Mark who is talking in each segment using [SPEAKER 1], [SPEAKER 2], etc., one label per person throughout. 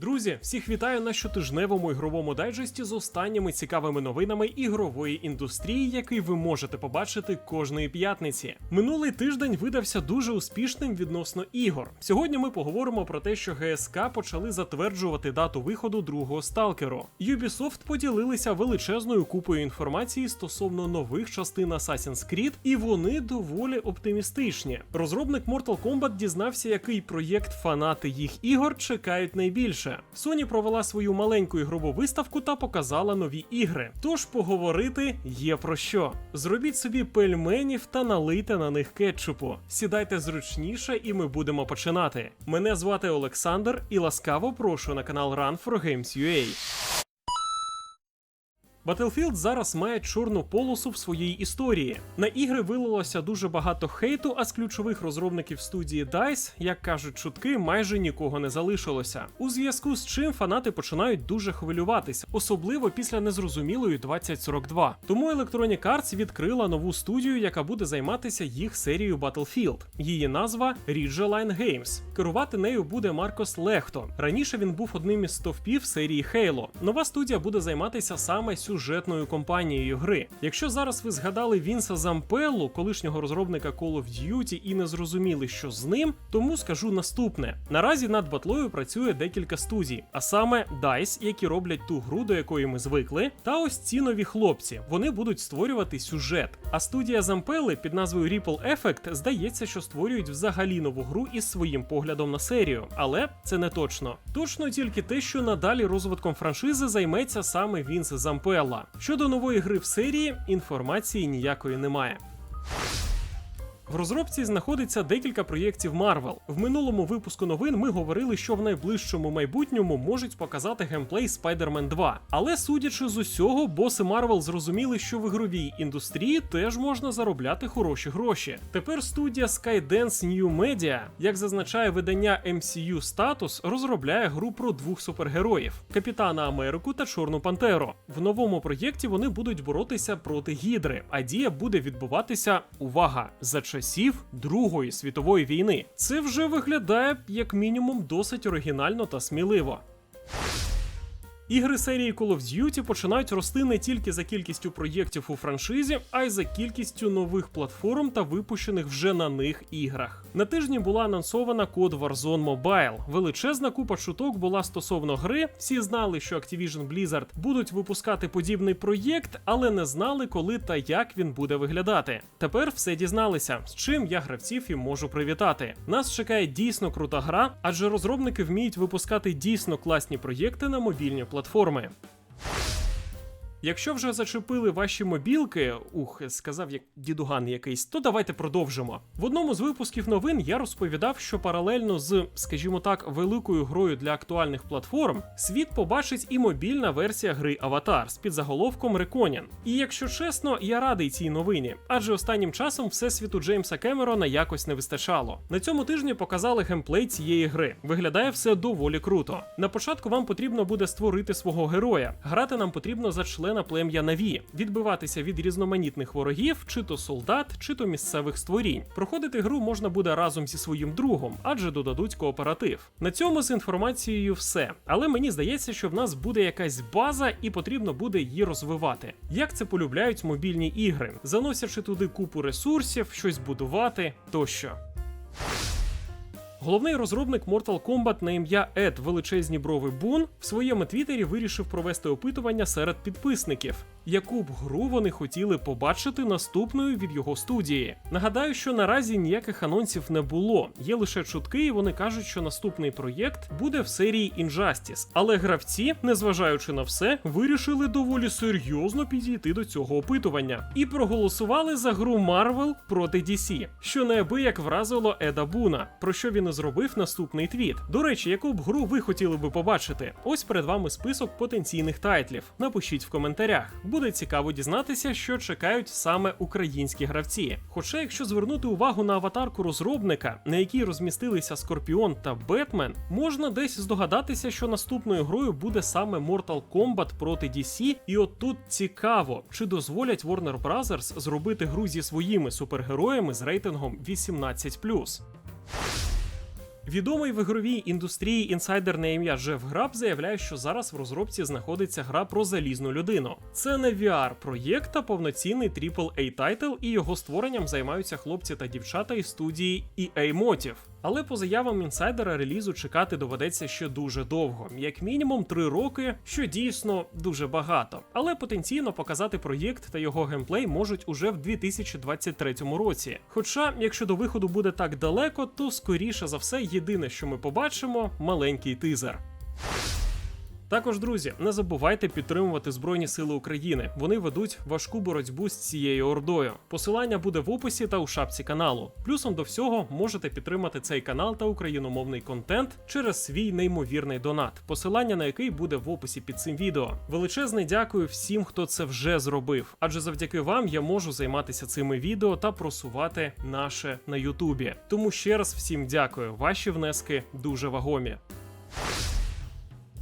[SPEAKER 1] Друзі, всіх вітаю на щотижневому ігровому дайджесті з останніми цікавими новинами ігрової індустрії, який ви можете побачити кожної п'ятниці. Минулий тиждень видався дуже успішним відносно ігор. Сьогодні ми поговоримо про те, що ГСК почали затверджувати дату виходу другого сталкеру. Ubisoft поділилися величезною купою інформації стосовно нових частин Assassin's Creed, і вони доволі оптимістичні. Розробник Mortal Kombat дізнався, який проєкт фанати їх ігор чекають найбільше. Sony провела свою маленьку ігрову виставку та показала нові ігри. Тож поговорити є про що. Зробіть собі пельменів та налийте на них кетчупу. Сідайте зручніше, і ми будемо починати. Мене звати Олександр і ласкаво прошу на канал Run for Games UA. Battlefield зараз має чорну полосу в своїй історії. На ігри вилилося дуже багато хейту, а з ключових розробників студії DICE, як кажуть чутки, майже нікого не залишилося. У зв'язку з чим фанати починають дуже хвилюватися, особливо після незрозумілої 2042. Тому Electronic Arts відкрила нову студію, яка буде займатися їх серією Battlefield. Її назва Ridgeline Games. Керувати нею буде Маркос Лехто. Раніше він був одним із стовпів серії Halo. Нова студія буде займатися саме сюжетною компанією гри. Якщо зараз ви згадали Вінса Зампеллу, колишнього розробника Call of Duty, і не зрозуміли, що з ним, тому скажу наступне: наразі над батлою працює декілька студій, а саме DICE, які роблять ту гру, до якої ми звикли, та ось ці нові хлопці. Вони будуть створювати сюжет. А студія Зампелли під назвою Ripple Effect здається, що створюють взагалі нову гру із своїм поглядом на серію, але це не точно. Точно тільки те, що надалі розвитком франшизи займеться саме Вінс Зампелла. Щодо нової гри в серії, інформації ніякої немає. В розробці знаходиться декілька проєктів Marvel. В минулому випуску новин ми говорили, що в найближчому майбутньому можуть показати геймплей Spider-Man 2. Але судячи з усього, боси Marvel зрозуміли, що в ігровій індустрії теж можна заробляти хороші гроші. Тепер студія Skydance New Media, як зазначає видання MCU Status, розробляє гру про двох супергероїв: Капітана Америку та Чорну Пантеру. В новому проєкті вони будуть боротися проти гідри, а дія буде відбуватися увага за часів Другої світової війни. Це вже виглядає як мінімум досить оригінально та сміливо. Ігри серії Call of Duty починають рости не тільки за кількістю проєктів у франшизі, а й за кількістю нових платформ та випущених вже на них іграх. На тижні була анонсована код Warzone Mobile. Величезна купа чуток була стосовно гри. Всі знали, що Activision Blizzard будуть випускати подібний проєкт, але не знали, коли та як він буде виглядати. Тепер все дізналися, з чим я гравців і можу привітати. Нас чекає дійсно крута гра, адже розробники вміють випускати дійсно класні проєкти на мобільні платформи. Платформы Якщо вже зачепили ваші мобілки, ух, сказав як дідуган якийсь, то давайте продовжимо. В одному з випусків новин я розповідав, що паралельно з, скажімо так, великою грою для актуальних платформ, світ побачить і мобільна версія гри Аватар з підзаголовком Reckoning. І якщо чесно, я радий цій новині, адже останнім часом всесвіту Джеймса Кемерона якось не вистачало. На цьому тижні показали геймплей цієї гри. Виглядає все доволі круто. На початку вам потрібно буде створити свого героя. Грати нам потрібно за член члена плем'я Наві, відбиватися від різноманітних ворогів, чи то солдат, чи то місцевих створінь. Проходити гру можна буде разом зі своїм другом, адже додадуть кооператив. На цьому з інформацією все. Але мені здається, що в нас буде якась база, і потрібно буде її розвивати. Як це полюбляють мобільні ігри, заносячи туди купу ресурсів, щось будувати тощо. Головний розробник Mortal Kombat на ім'я Ед Величезні Брови Бун в своєму твіттері вирішив провести опитування серед підписників, яку б гру вони хотіли побачити наступною від його студії. Нагадаю, що наразі ніяких анонсів не було. Є лише чутки, і вони кажуть, що наступний проєкт буде в серії Injustice. Але гравці, незважаючи на все, вирішили доволі серйозно підійти до цього опитування і проголосували за гру Marvel проти DC, що неабияк вразило Еда Буна, про що він і зробив наступний твіт. До речі, яку б гру ви хотіли би побачити? Ось перед вами список потенційних тайтлів. Напишіть в коментарях. Буде цікаво дізнатися, що чекають саме українські гравці. Хоча, якщо звернути увагу на аватарку розробника, на якій розмістилися Скорпіон та Бетмен, можна десь здогадатися, що наступною грою буде саме Mortal Kombat проти DC, і от тут цікаво, чи дозволять Warner Bros. зробити гру зі своїми супергероями з рейтингом 18+. Відомий в ігровій індустрії інсайдер на ім'я Джеф Граб заявляє, що зараз в розробці знаходиться гра про залізну людину. Це не VR-проєкт, та повноцінний AAA тайтл, і його створенням займаються хлопці та дівчата із студії EA Motive. Але по заявам інсайдера релізу чекати доведеться ще дуже довго, як мінімум 3 роки, що дійсно дуже багато. Але потенційно показати проєкт та його геймплей можуть уже в 2023 році. Хоча, якщо до виходу буде так далеко, то скоріше за все єдине, що ми побачимо, маленький тизер. Також, друзі, не забувайте підтримувати Збройні Сили України. Вони ведуть важку боротьбу з цією ордою. Посилання буде в описі та у шапці каналу. Плюсом до всього можете підтримати цей канал та україномовний контент через свій неймовірний донат, посилання на який буде в описі під цим відео. Величезне дякую всім, хто це вже зробив. Адже завдяки вам я можу займатися цими відео та просувати наше на Ютубі. Тому ще раз всім дякую. Ваші внески дуже вагомі.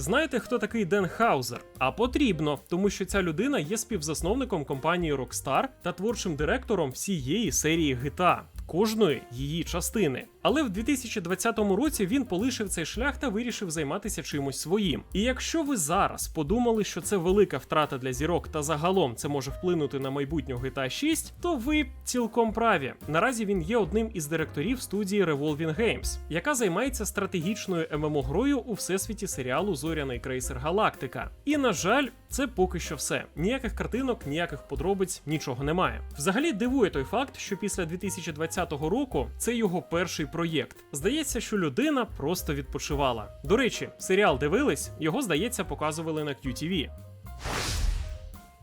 [SPEAKER 1] Знаєте, хто такий Ден Хаузер? А потрібно, тому що ця людина є співзасновником компанії Rockstar та творчим директором всієї серії GTA. Кожної її частини. Але в 2020 році він полишив цей шлях та вирішив займатися чимось своїм. І якщо ви зараз подумали, що це велика втрата для зірок та загалом це може вплинути на майбутню GTA 6, то ви цілком праві. Наразі він є одним із директорів студії Revolving Games, яка займається стратегічною ММО-грою у всесвіті серіалу Зоряний крейсер Галактика. І на жаль, це поки що все. Ніяких картинок, ніяких подробиць, нічого немає. Взагалі дивує той факт, що після 2020 року це його перший проєкт. Здається, що людина просто відпочивала. До речі, серіал дивились, його здається, показували на QTV.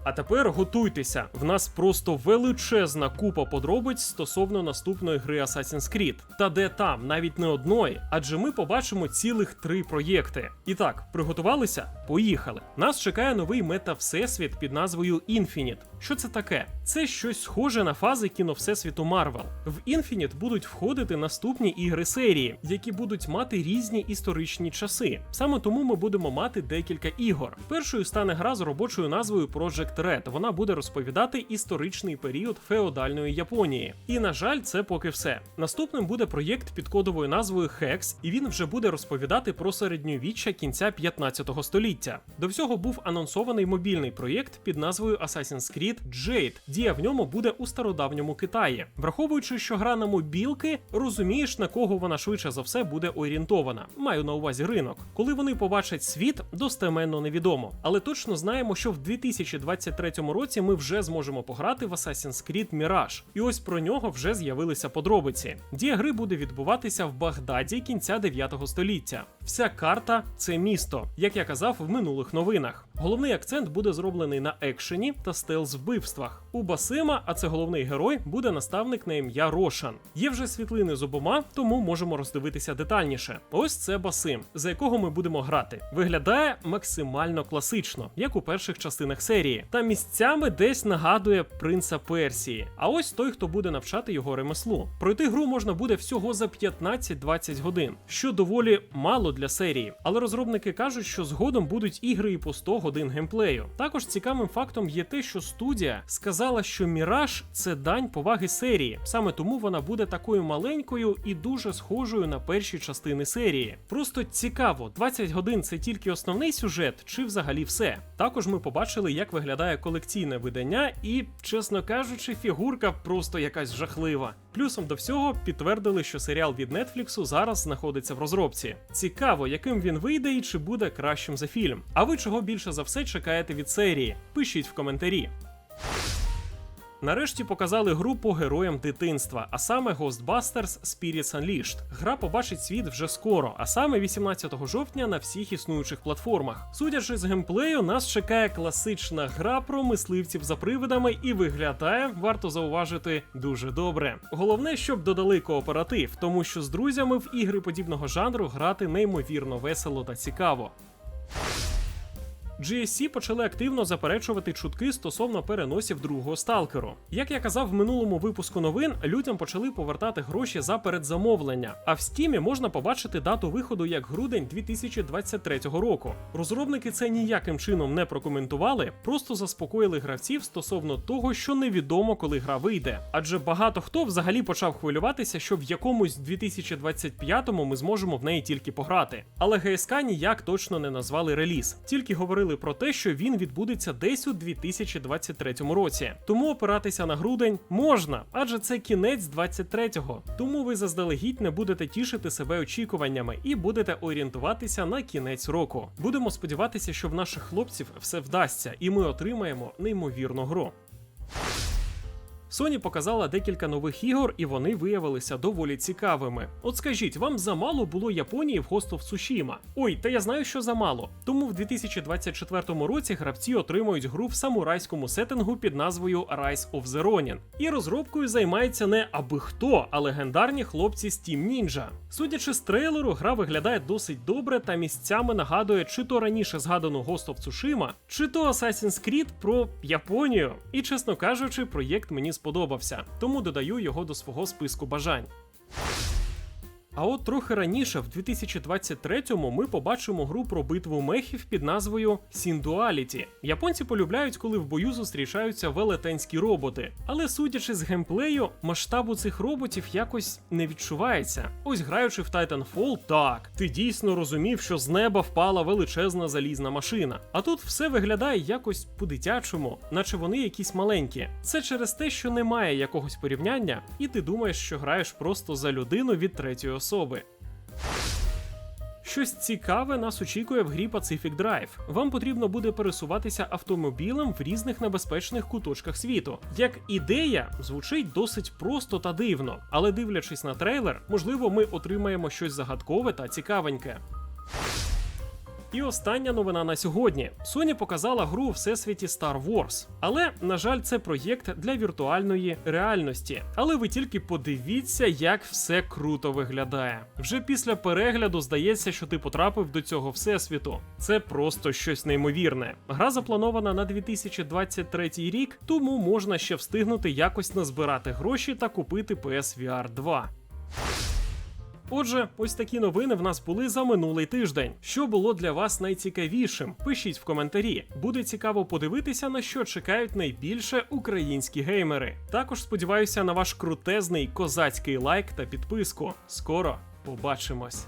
[SPEAKER 1] А тепер готуйтеся. В нас просто величезна купа подробиць стосовно наступної гри Assassin's Creed. Та де там, навіть не одної, адже ми побачимо цілих три проєкти. І так, приготувалися? Поїхали. Нас чекає новий мета-всесвіт під назвою Infinite. Що це таке? Це щось схоже на фази кіно Всесвіту Марвел. В Infinite будуть входити наступні ігри серії, які будуть мати різні історичні часи. Саме тому ми будемо мати декілька ігор. Першою стане гра з робочою назвою Project Red. Вона буде розповідати історичний період феодальної Японії. І на жаль, це поки все. Наступним буде проєкт під кодовою назвою Hex, і він вже буде розповідати про середньовіччя кінця 15 століття. До всього був анонсований мобільний проєкт під назвою Assassin's Creed Jade. Дія в ньому буде у стародавньому Китаї. Враховуючи, що гра на мобілки, розумієш на кого вона швидше за все буде орієнтована. Маю на увазі ринок. Коли вони побачать світ, достеменно невідомо. Але точно знаємо, що в 2023 році ми вже зможемо пограти в Assassin's Creed Mirage. І ось про нього вже з'явилися подробиці. Дія гри буде відбуватися в Багдаді кінця 9 століття. Вся карта це місто, як я казав в минулих новинах. Головний акцент буде зроблений на екшені та стелс вбивствах. У Басима, а це головний герой, буде наставник на ім'я Рошан. Є вже світлини з обома, тому можемо роздивитися детальніше. Ось це Басим, за якого ми будемо грати. Виглядає максимально класично, як у перших частинах серії, та місцями десь нагадує принца Персії. А ось той, хто буде навчати його ремеслу. Пройти гру можна буде всього за 15-20 годин, що доволі мало для серії. Але розробники кажуть, що згодом будуть ігри і по 100 годин геймплею. Також цікавим фактом є те, що студія сказала, що Міраж це дань поваги серії. Саме тому вона буде такою маленькою і дуже схожою на перші частини серії. Просто цікаво, 20 годин це тільки основний сюжет, чи взагалі все. Також ми побачили, як виглядає колекційне видання, і, чесно кажучи, фігурка просто якась жахлива. Плюсом до всього підтвердили, що серіал від Netflix зараз знаходиться в розробці. Цікаво, яким він вийде і чи буде кращим за фільм. А ви чого більше за все чекаєте від серії? Пишіть в коментарі. Нарешті показали гру по героям дитинства, а саме Ghostbusters Spirits Unleashed. Гра побачить світ вже скоро, а саме 18 жовтня на всіх існуючих платформах. Судячи з геймплею, нас чекає класична гра про мисливців за привидами і виглядає, варто зауважити, дуже добре. Головне, щоб додали кооператив, тому що з друзями в ігри подібного жанру грати неймовірно весело та цікаво. GSC почали активно заперечувати чутки стосовно переносів другого сталкеру. Як я казав в минулому випуску новин, людям почали повертати гроші за передзамовлення. А в стімі можна побачити дату виходу як грудень 2023 року. Розробники це ніяким чином не прокоментували, просто заспокоїли гравців стосовно того, що невідомо, коли гра вийде. Адже багато хто взагалі почав хвилюватися, що в якомусь 2025-му ми зможемо в неї тільки пограти. Але ГСК ніяк точно не назвали реліз, тільки говорили про те, що він відбудеться десь у 2023 році. Тому опиратися на грудень можна, адже це кінець 23-го. Тому ви заздалегідь не будете тішити себе очікуваннями і будете орієнтуватися на кінець року. Будемо сподіватися, що в наших хлопців все вдасться, і ми отримаємо неймовірну гру. Sony показала декілька нових ігор, і вони виявилися доволі цікавими. От скажіть, вам замало було Японії в Ghost of Tsushima? Ой, та я знаю, що замало. Тому в 2024 році гравці отримують гру в самурайському сеттингу під назвою Rise of the Ronin. І розробкою займається не аби хто, а легендарні хлопці з Team Ninja. Судячи з трейлеру, гра виглядає досить добре та місцями нагадує чи то раніше згадану Ghost of Tsushima, чи то Assassin's Creed про Японію. І чесно кажучи, проєкт мені сподобався, тому додаю його до свого списку бажань. А от трохи раніше, в 2023-му, ми побачимо гру про битву мехів під назвою Sinduality. Японці полюбляють, коли в бою зустрічаються велетенські роботи. Але судячи з геймплею, масштабу цих роботів якось не відчувається. Ось граючи в Titanfall, так, ти дійсно розумів, що з неба впала величезна залізна машина. А тут все виглядає якось по-дитячому, наче вони якісь маленькі. Це через те, що немає якогось порівняння, і ти думаєш, що граєш просто за людину від третьої особи. Щось цікаве нас очікує в грі Pacific Drive. Вам потрібно буде пересуватися автомобілем в різних небезпечних куточках світу. Як ідея звучить досить просто та дивно, але дивлячись на трейлер, можливо, ми отримаємо щось загадкове та цікавеньке. І остання новина на сьогодні: Sony показала гру у всесвіті Star Wars. Але, на жаль, це проєкт для віртуальної реальності. Але ви тільки подивіться, як все круто виглядає. Вже після перегляду здається, що ти потрапив до цього всесвіту. Це просто щось неймовірне. Гра запланована на 2023 рік, тому можна ще встигнути якось назбирати гроші та купити PSVR 2. Отже, ось такі новини в нас були за минулий тиждень. Що було для вас найцікавішим? Пишіть в коментарі. Буде цікаво подивитися, на що чекають найбільше українські геймери. Також сподіваюся на ваш крутезний козацький лайк та підписку. Скоро побачимось.